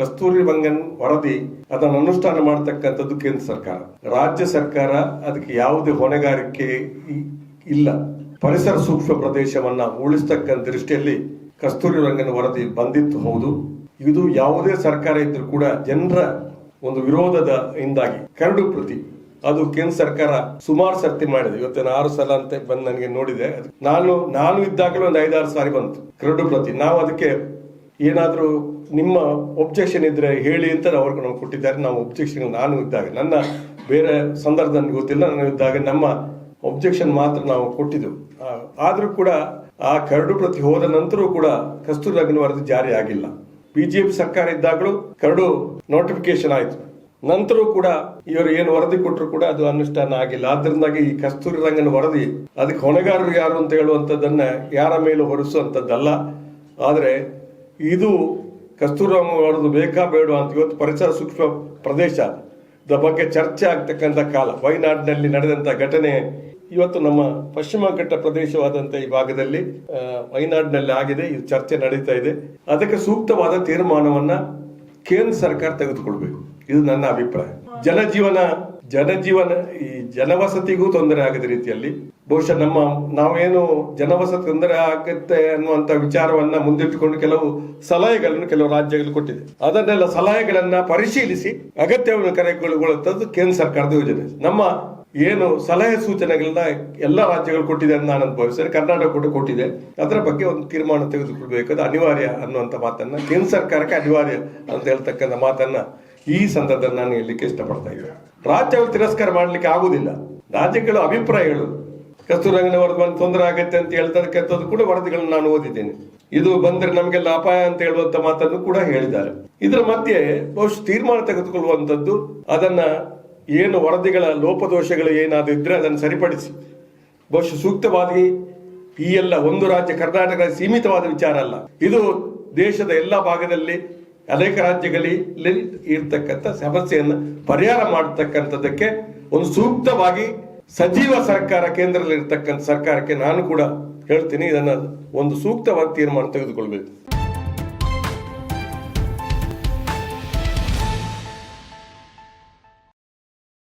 ಕಸ್ತೂರಿ ರಂಗನ್ ವರದಿ ಅದನ್ನು ಅನುಷ್ಠಾನ ಮಾಡತಕ್ಕಂಥದ್ದು ಕೇಂದ್ರ ಸರ್ಕಾರ. ರಾಜ್ಯ ಸರ್ಕಾರ ಅದಕ್ಕೆ ಯಾವುದೇ ಹೊಣೆಗಾರಿಕೆ ಇಲ್ಲ. ಪರಿಸರ ಸೂಕ್ಷ್ಮ ಪ್ರದೇಶವನ್ನ ಉಳಿಸ್ತಕ್ಕಂಥ ದೃಷ್ಟಿಯಲ್ಲಿ ಕಸ್ತೂರಿ ರಂಗನ ವರದಿ ಬಂದಿತ್ತು ಹೌದು. ಇದು ಯಾವುದೇ ಸರ್ಕಾರ ಇದ್ರೂ ಕೂಡ ಜನರ ಒಂದು ವಿರೋಧದ ಇಂದಾಗಿ ಕರಡು ಪ್ರತಿ. ಅದು ಕೇಂದ್ರ ಸರ್ಕಾರ ಸುಮಾರು ಸರ್ತಿ ಮಾಡಿದೆ. ಇವತ್ತಿನ ಆರು ಸಲ ಅಂತ ಬಂದು ನನಗೆ ನೋಡಿದೆ. ನಾನು ನಾನು ಇದ್ದಾಗಲೂ ಒಂದು ಐದಾರು ಸಾರಿ ಬಂತು. ಕರಡು ಪ್ರತಿ. ನಾವು ಅದಕ್ಕೆ ಏನಾದರೂ ನಿಮ್ಮ ಒಬ್ಜೆಕ್ಷನ್ ಇದ್ರೆ ಹೇಳಿ ಅಂತ ಅವ್ರಿಗೆ ನಾವು ಕೊಟ್ಟಿದ್ದಾರೆ. ನಾವು ಒಬ್ಜೆಕ್ಷನ್ ನಾನು ಇದ್ದಾಗ, ನನ್ನ ಬೇರೆ ಸಂದರ್ಭ ನನಗೆ ಗೊತ್ತಿಲ್ಲ, ನಾನು ಇದ್ದಾಗ ನಮ್ಮ ಒಬ್ಜೆಕ್ಷನ್ ಮಾತ್ರ ನಾವು ಕೊಟ್ಟಿದ್ದೆವು. ಆದರೂ ಕೂಡ ಆ ಕರಡು ಪ್ರತಿ ಹೋದ ನಂತರವೂ ಕೂಡ ಕಸ್ತೂರಿ ರಂಗನ ವರದಿ ಜಾರಿ ಆಗಿಲ್ಲ. ಬಿಜೆಪಿ ಸರ್ಕಾರ ಇದ್ದಾಗಲೂ ಕರಡು ನೋಟಿಫಿಕೇಶನ್ ಆಯಿತು. ನಂತರವೂ ಕೂಡ ಇವರು ಏನು ವರದಿ ಕೊಟ್ಟರು ಕೂಡ ಅದು ಅನುಷ್ಠಾನ ಆಗಿಲ್ಲ. ಆದ್ದರಿಂದಾಗಿ ಈ ಕಸ್ತೂರಿ ರಂಗನ ವರದಿ ಅದಕ್ಕೆ ಹೊಣೆಗಾರರು ಯಾರು ಅಂತ ಹೇಳುವಂಥದ್ದನ್ನ ಯಾರ ಮೇಲೂ ಹೊರಿಸುವಂಥದ್ದಲ್ಲ. ಆದರೆ ಇದು ಕಸ್ತೂರಾಮ ಅವರದು ಬೇಕಾ ಬೇಡ ಅಂತ ಇವತ್ತು ಪರಿಸರ ಸೂಕ್ಷ್ಮ ಪ್ರದೇಶ ದ ಬಗ್ಗೆ ಚರ್ಚೆ ಆಗ್ತಕ್ಕಂಥ ಕಾಲ. ವಯನಾಡಿನಲ್ಲಿ ನಡೆದಂತ ಘಟನೆ ಇವತ್ತು ನಮ್ಮ ಪಶ್ಚಿಮ ಘಟ್ಟ ಪ್ರದೇಶವಾದಂತ ಈ ಭಾಗದಲ್ಲಿ ವಯನಾಡಿನಲ್ಲಿ ಆಗಿದೆ, ಇದು ಚರ್ಚೆ ನಡೀತಾ ಇದೆ. ಅದಕ್ಕೆ ಸೂಕ್ತವಾದ ತೀರ್ಮಾನವನ್ನ ಕೇಂದ್ರ ಸರ್ಕಾರ ತೆಗೆದುಕೊಳ್ಬೇಕು. ಇದು ನನ್ನ ಅಭಿಪ್ರಾಯ. ಜನಜೀವನ ಜನಜೀವನ ಜನವಸತಿಗೂ ತೊಂದರೆ ಆಗದ ರೀತಿಯಲ್ಲಿ ಬಹುಶಃ ನಮ್ಮ ನಾವೇನು ಜನವಸತಿ ತೊಂದರೆ ಆಗುತ್ತೆ ಅನ್ನುವಂತ ವಿಚಾರವನ್ನ ಮುಂದಿಟ್ಟುಕೊಂಡು ಕೆಲವು ಸಲಹೆಗಳನ್ನು ಕೆಲವು ರಾಜ್ಯಗಳು ಕೊಟ್ಟಿದೆ. ಅದನ್ನೆಲ್ಲ ಸಲಹೆಗಳನ್ನ ಪರಿಶೀಲಿಸಿ ಅಗತ್ಯವನ್ನು ಕರೆಗೊಳ್ಳುವಂಥದ್ದು ಕೇಂದ್ರ ಸರ್ಕಾರದ ಯೋಜನೆ. ನಮ್ಮ ಏನು ಸಲಹೆ ಸೂಚನೆಗಳನ್ನ ಎಲ್ಲ ರಾಜ್ಯಗಳು ಕೊಟ್ಟಿದೆ ಅಂತ ನಾನು ಭಾವಿಸ್ತೇನೆ ಕರ್ನಾಟಕ ಕೂಡ ಕೊಟ್ಟಿದೆ. ಅದರ ಬಗ್ಗೆ ಒಂದು ತೀರ್ಮಾನ ತೆಗೆದುಕೊಳ್ಬೇಕು ಅದು ಅನಿವಾರ್ಯ ಅನ್ನುವಂಥ ಮಾತನ್ನ ಕೇಂದ್ರ ಸರ್ಕಾರಕ್ಕೆ ಅನಿವಾರ್ಯ ಅಂತ ಹೇಳ್ತಕ್ಕಂಥ ಮಾತನ್ನ ಈ ಸಂದರ್ಭದಲ್ಲಿ ನಾನು ಹೇಳಲಿಕ್ಕೆ ಇಷ್ಟಪಡ್ತಾ ಇದ್ದೇನೆ. ರಾಜ್ಯಗಳು ತಿರಸ್ಕಾರ ಮಾಡಲಿಕ್ಕೆ ಆಗುವುದಿಲ್ಲ. ರಾಜ್ಯಗಳ ಅಭಿಪ್ರಾಯಗಳು ಕಸ್ತೂರಂಗನ ವರದಿ ಒಂದು ತೊಂದರೆ ಆಗತ್ತೆ ಅಂತ ಹೇಳ್ತಕ್ಕಂಥದ್ದು ಕೂಡ ವರದಿಗಳನ್ನು ನಾನು ಓದಿದ್ದೇನೆ. ಇದು ಬಂದ್ರೆ ನಮಗೆಲ್ಲ ಅಪಾಯ ಅಂತ ಹೇಳುವಂತ ಮಾತನ್ನು ಕೂಡ ಹೇಳಿದ್ದಾರೆ. ಇದರ ಮಧ್ಯೆ ಬಹುಶಃ ತೀರ್ಮಾನ ತೆಗೆದುಕೊಳ್ಳುವಂಥದ್ದು, ಅದನ್ನ ಏನು ವರದಿಗಳ ಲೋಪದೋಷಗಳು ಏನಾದರೂ ಇದ್ರೆ ಅದನ್ನು ಸರಿಪಡಿಸಿ. ಬಹುಶಃ ಸೂಕ್ತವಾಗಿ ಈ ಎಲ್ಲ ಒಂದು ರಾಜ್ಯ ಕರ್ನಾಟಕ ಸೀಮಿತವಾದ ವಿಚಾರ ಅಲ್ಲ. ಇದು ದೇಶದ ಎಲ್ಲ ಭಾಗದಲ್ಲಿ ಅನೇಕ ರಾಜ್ಯಗಳಲ್ಲಿ ಇರ್ತಕ್ಕಂಥ ಸಮಸ್ಯೆಯನ್ನು ಪರಿಹಾರ ಮಾಡತಕ್ಕಂಥದ್ದಕ್ಕೆ ಒಂದು ಸೂಕ್ತವಾಗಿ ಸಜೀವ ಸರ್ಕಾರ ಕೇಂದ್ರದಲ್ಲಿ ಇರ್ತಕ್ಕಂಥ ಸರ್ಕಾರಕ್ಕೆ ನಾನು ಕೂಡ ಹೇಳ್ತೀನಿ. ಇದನ್ನ ಒಂದು ಸೂಕ್ತವಾದ ತೀರ್ಮಾನ ತೆಗೆದುಕೊಳ್ಬೇಕು.